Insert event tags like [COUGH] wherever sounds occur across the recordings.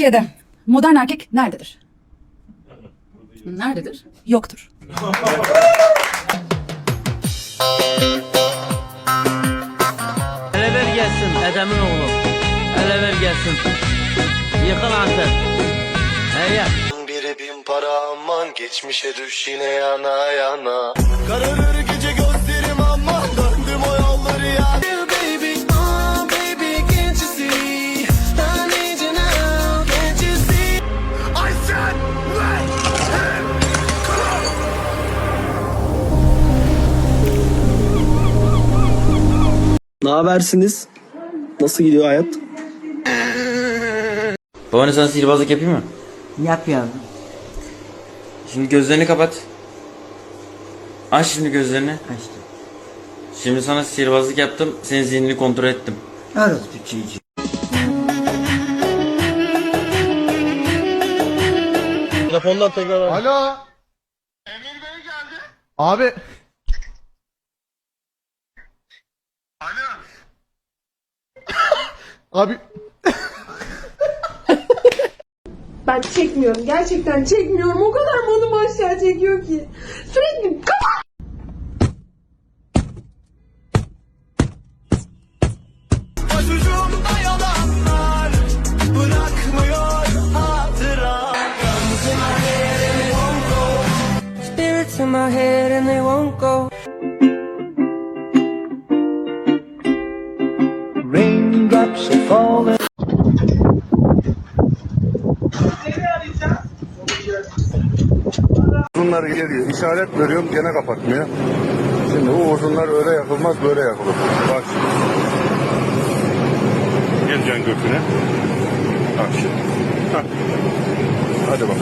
Türkiye'de modern erkek nerededir? Nerededir? Yoktur. Hele ver gelsin Edemin oğlu. Hele ver gelsin. Yıkıl Antep. Hey Biri bin para aman geçmişe düş yine yana yana Kararır gece gözlerim Ne habersiniz? Nasıl gidiyor hayat? Babaanne sana sihirbazlık yapayım mı? Yap yavrum. Şimdi gözlerini kapat. Aç şimdi gözlerini. Açtım. Şimdi sana sihirbazlık yaptım. Senin zihnini kontrol ettim. Orospu çocuğu. Telefondan tekrar. Alo. Emir Bey geldi. Abi. Abi Ben çekmiyorum. Gerçekten çekmiyorum. O kadar modumu aşağı çekiyor ki. Sürekli kapat. Başucumda yalanlar bırakmıyor hatıra Spirits in my head and they won't go. Uzunlar geliyor. İşaret veriyorum gene kapatmıyor. Şimdi bu uzunlar öyle yakılmaz böyle yakılır. Bak şimdi. Geleceksin götüne. Bak şimdi. Hah. Hadi bak.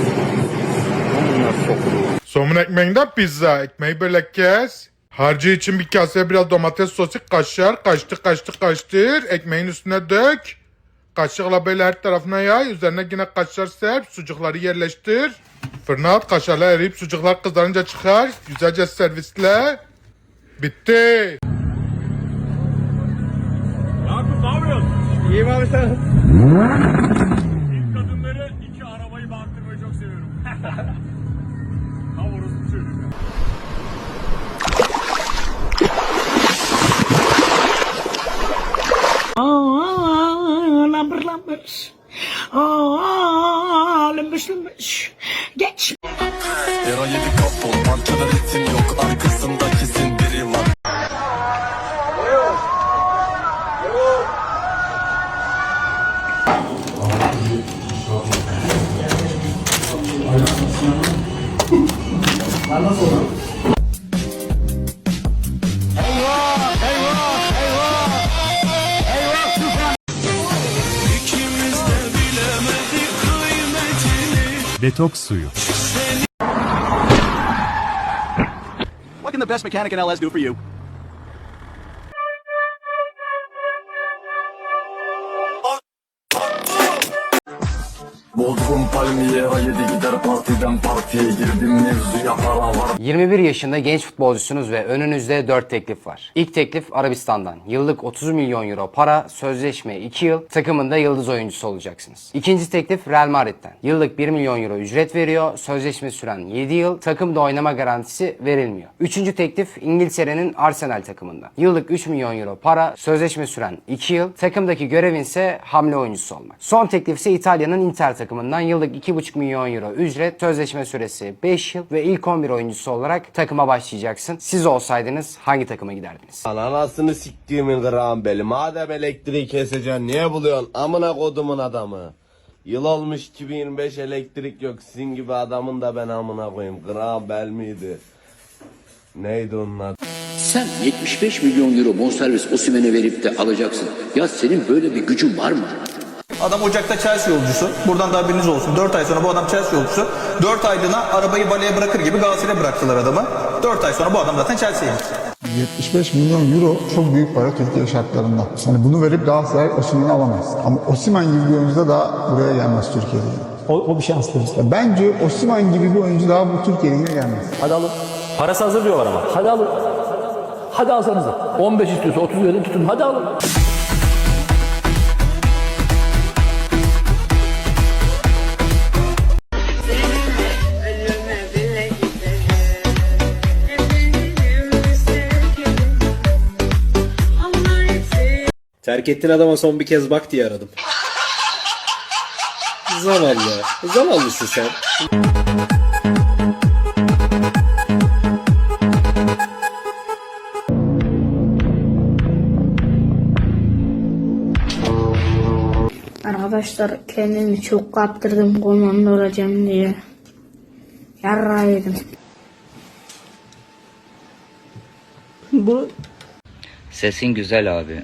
Bunlar sokulur. Somun ekmeğinden pizza. Ekmeği böyle kes. Harcı için bir kaseye biraz domates sosu kaşar. Kaçtı kaçtı kaçtır. Ekmeğin üstüne dök. Kaşıkla böyle her tarafına yay. Üzerine yine kaşar serp. Sucukları yerleştir. Fırına at. Kaşarlar eriyip sucuklar kızarınca çıkar. Güzelce servisle. Bitti. Kadınları Lambır lambır. Aa, lambış lambış. Geç. Era yedi Detoks suyu. What can the best mechanic in LS do for you? Bodrum Palmiye'ye yedi gider partiden partiye girdim mevzuya para var 21 yaşında genç futbolcusunuz ve önünüzde 4 teklif var. İlk teklif Arabistan'dan. Yıllık 30 milyon euro para, sözleşme 2 yıl, takımında yıldız oyuncusu olacaksınız. İkinci teklif Real Madrid'den. Yıllık 1 milyon euro ücret veriyor, sözleşme süren 7 yıl, takımda oynama garantisi verilmiyor. Üçüncü teklif İngiltere'nin Arsenal takımından. Yıllık 3 milyon euro para, sözleşme süren 2 yıl, takımdaki görevin ise hamle oyuncusu olmak. Son teklif ise İtalya'nın Inter takımından yıllık 2,5 milyon euro ücret, sözleşme süresi 5 yıl ve ilk 11 oyuncusu olarak takıma başlayacaksın. Siz olsaydınız hangi takıma giderdiniz? Anasını siktiğimin gram beli madem elektriği keseceksin niye buluyorsun amına kodumun adamı Yıl olmuş 2025 elektrik yok sizin gibi adamın da ben amına koyayım gram bel miydi Neydi onun adı Sen 75 milyon euro bonservis Osimhen'e verip de alacaksın. Ya senin böyle bir gücün var mı? Adam Ocak'ta Chelsea yolcusu. Buradan da haberiniz olsun. 4 ay sonra bu adam Chelsea yolcusu. 4 aylığına arabayı baleye bırakır gibi Galatasaray'a bıraktılar adamı. 4 ay sonra bu adam zaten Chelsea'ye gitti. 75 milyon euro çok büyük para Türkiye şartlarında. Yani bunu verip Galatasaray Osimhen'i alamaz. Ama Osimhen gibi bir oyuncu da daha buraya gelmez Türkiye'de. O, o bir şanslı. Bence Osimhen gibi bir oyuncu daha bu Türkiye Ligi'ne gelmez. Hadi alın. Parası hazır diyorlar ama. Hadi alın. Hadi alsanıza. 15 istiyorsa 30 verin tutun. Hadi alın. Terk ettiğin adama son bir kez bak diye aradım. Zavallı. Zavallısın sen. Arkadaşlar kendimi çok kaptırdım komando olacağım diye. Yarra yedim. Bu Sesin güzel abi.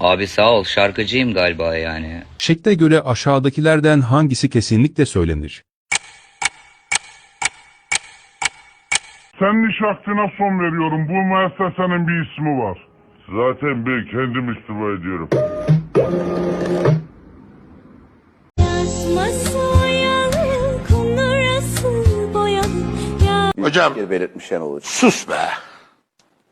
Abi sağ ol şarkıcıyım galiba yani. Şekle göre aşağıdakilerden hangisi kesinlikle söylenir? Senin iş vaktine son veriyorum. Bu müessesenin bir ismi var. Zaten ben kendim istifa ediyorum. Hocam belirtmişen olur. Sus be.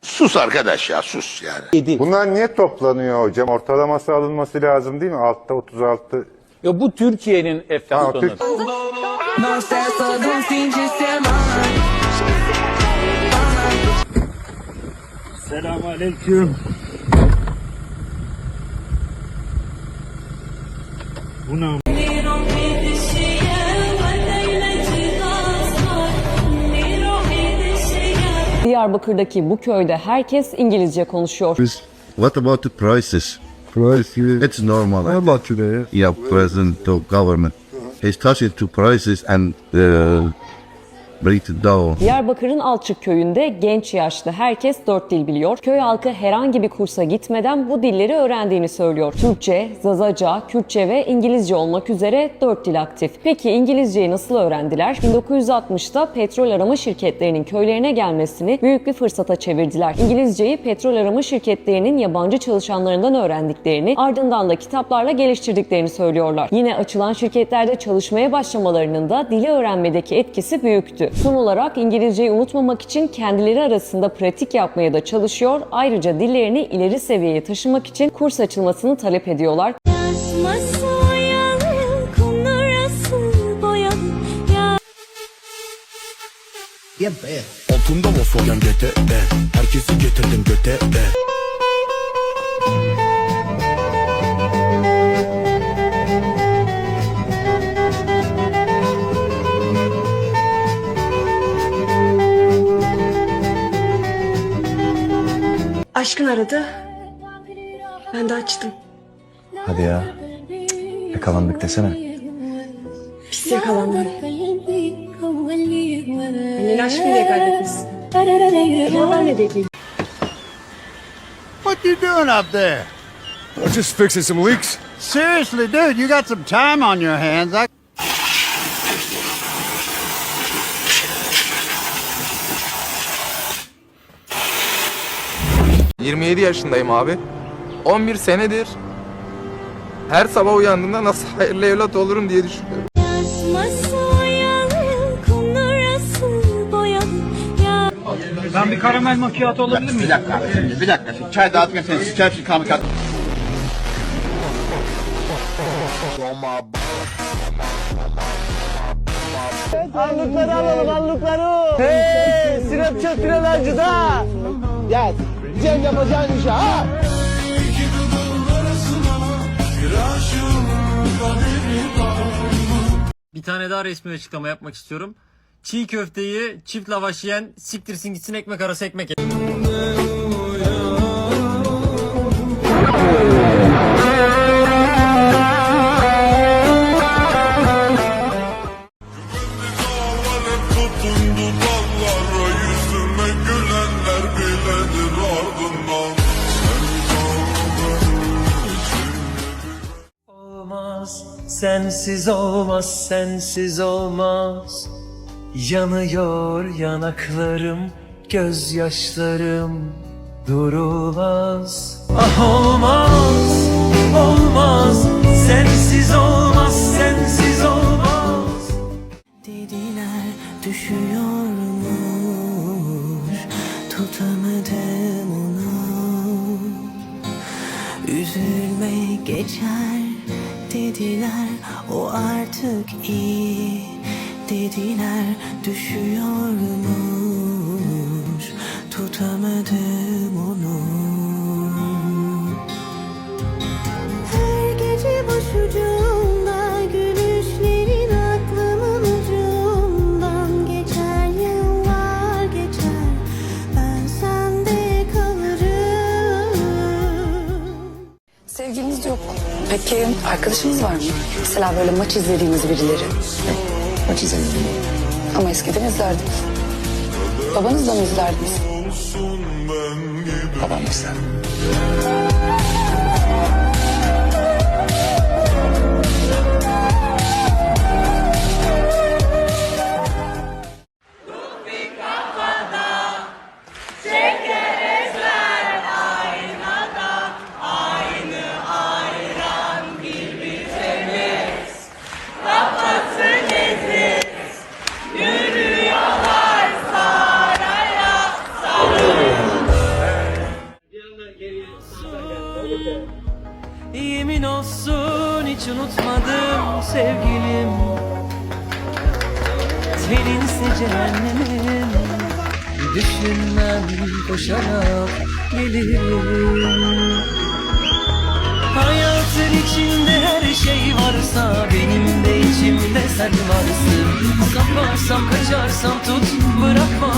Sus arkadaş ya sus yani. Bunlar niye toplanıyor hocam? Ortalaması alınması lazım değil mi? Altta 36. Ya bu Türkiye'nin Tamam, Türk- Selamünaleyküm. Bu ne? Diyarbakır'daki bu köyde herkes İngilizce konuşuyor. What about the prices? Prices. It's normal. How about today? Yeah, present to government. It's touched to prices and uh, down. Diyarbakır'ın Alçık köyünde genç yaşlı herkes dört dil biliyor. Köy halkı herhangi bir kursa gitmeden bu dilleri öğrendiğini söylüyor. Türkçe, Zazaca, Kürtçe ve İngilizce olmak üzere dört dil aktif. Peki İngilizceyi nasıl öğrendiler? 1960'da petrol arama şirketlerinin köylerine gelmesini büyük bir fırsata çevirdiler. İngilizceyi petrol arama şirketlerinin yabancı çalışanlarından öğrendiklerini, ardından da kitaplarla geliştirdiklerini söylüyorlar. Yine açılan şirketlerde çalışmaya başlamalarının da dili öğrenmedeki etkisi büyüktü. Son olarak İngilizceyi unutmamak için kendileri arasında pratik yapmaya da çalışıyor. Ayrıca dillerini ileri seviyeye taşımak için kurs açılmasını talep ediyorlar. Altında Volkswagen GTE. Herkesi getirdim göte. Aşkın aradı. Ben de açtım. Hadi ya. Yakalandık desene. Pis yakalandım. Annen aşkı ile kaybetmişsin. Yalan ne dedi? What you doing up there? Just fixing some leaks. Seriously, dude, you got some time on your hands. I 27 yaşındayım abi. 11 senedir her sabah uyandığımda nasıl hayırlı evlat olurum diye düşünüyorum. Ben bir karamel macchiato alabilir miyim? Bir dakika, bir dakika. Çay dağıtırken sen sıçar için kanı kat. Allıkları alalım allıkları. Hey sinep çöktürelerci da. Ya Cem yapacağın işe ha. Bir tane daha resmi açıklama yapmak istiyorum. Çiğ köfteyi çift lavaş yiyen siktirsin gitsin ekmek arası ekmek ye. Sensiz olmaz, sensiz olmaz. Yanıyor yanaklarım, gözyaşlarım durulmaz. Ah olmaz, olmaz, sensiz olmaz, sensiz olmaz. Dediler düşüyormuş Tutamadım onu Üzülme geçer dediler O artık iyi dediler Düşüyormuş. Tutamadım arkadaşınız var mı? Mesela böyle maç izlediğiniz birileri. Maç izlemedim. Ama eskiden izlerdiniz. Babanızla mı izlerdiniz? Babam ister. Sevgilim. Seninse cehennemim. Düşünmem koşarak gelirim. Hayatın içinde her şey varsa Benim de içimde sen varsın. Saparsam kaçarsam tut Bırakma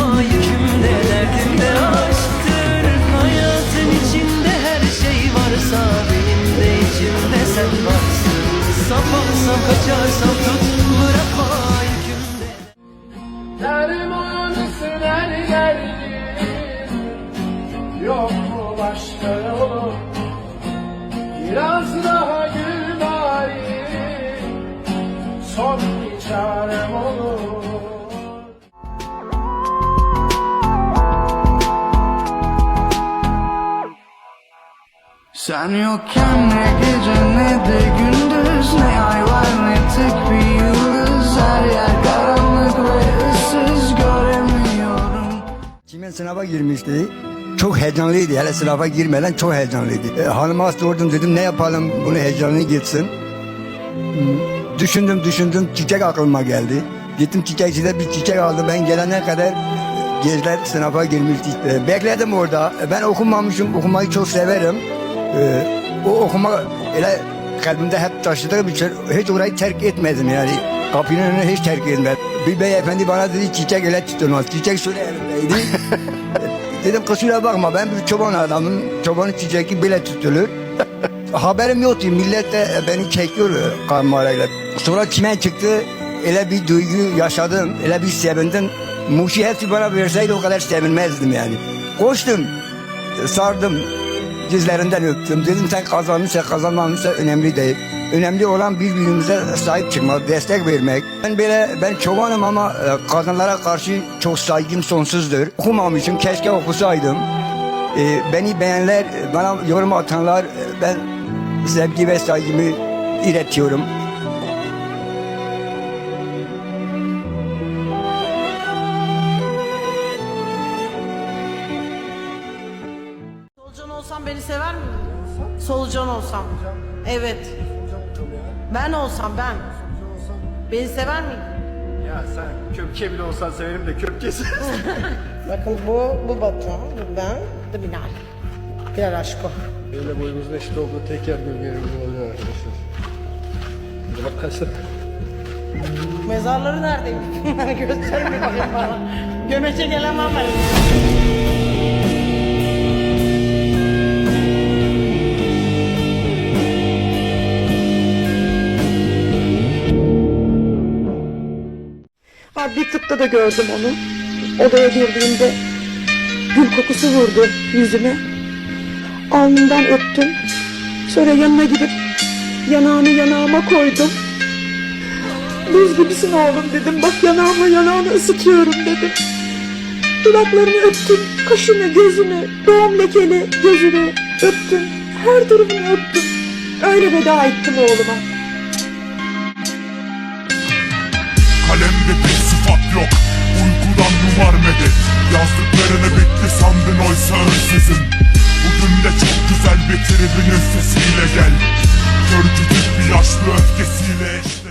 Sen yokken ne gece ne de gündüz Ne ay var ne tek bir yıldız Her yer karanlık ve ıssız göremiyorum Kimin sınava girmişti? Çok heyecanlıydı. Hele sınava girmeden çok heyecanlıydı. E, hanıma sordum dedim ne yapalım bunu heyecanlı gitsin. Hmm, Düşündüm düşündüm çiçek aklıma geldi. Gittim çiçekçide bir çiçek aldım. Ben gelene kadar gençler sınava girmişti. E, bekledim orada. E, ben okumamışım. Okumayı çok severim. O okuma öyle kalbimde hep taşıdığım için hiç orayı terk etmedim yani. Kapının önüne hiç terk etmedim. Bir beyefendi bana dedi çiçek öyle tutulmaz. Çiçek şöyle elimdeydi. [LAUGHS] Dedim kusura bakma ben bir çoban adamım. Çobanın çiçeği bile tutulur. [LAUGHS] Haberim yoktu. Millet de beni çekiyor kamerayla. Sonra çimen çıktı. Öyle bir duygu yaşadım. Öyle bir sevindim. Muşi hepsi bana verseydi o kadar sevinmezdim yani. Koştum. Sardım. Dizlerinden öptüm. Dedim sen kazanmışsa kazanmamışsa önemli değil. Önemli olan birbirimize sahip çıkmak, destek vermek. Ben böyle ben çobanım ama e, kadınlara karşı çok saygım sonsuzdur. Okumamışım, keşke okusaydım. E, beni beğenenler, bana yorum atanlar, e, ben sevgi ve saygımı iletiyorum. Olsam beni sever miydin? Solucan olsam. Evet. Ben olsam ben. Beni sever miydin? Ya sen köpke bile olsan severim de köpkesi [LAUGHS] Bakın bu, bu Batu, bu ben, bu da Bilal. Bilal aşkı. Böyle boyumuzun eşit olduğu tek yer gölgelerimiz oluyor arkadaşlar Bir bak kaçta Mezarları neredeymiş? [LAUGHS] Göstermiyor bana. Gömeçe gelemem ben. Ha, bir tıkta da gördüm onu. Odaya girdiğimde gül kokusu vurdu yüzüme. Alnından öptüm. Sonra yanına gidip yanağını yanağıma koydum. Buz gibisin oğlum dedim. Bak yanağıma yanağını ısıtıyorum dedim. Dudaklarını öptüm. Kaşını, gözünü, doğum lekeli gözünü öptüm. Her tarafını öptüm. Öyle veda ettim oğluma. yok. Uykudan yuvarmedi Yazdıklarını bitti sandın oysa hırsızın. Bugün de çok güzel bir tribünün sesiyle gel Körcücük bir yaşlı öfkesiyle eşler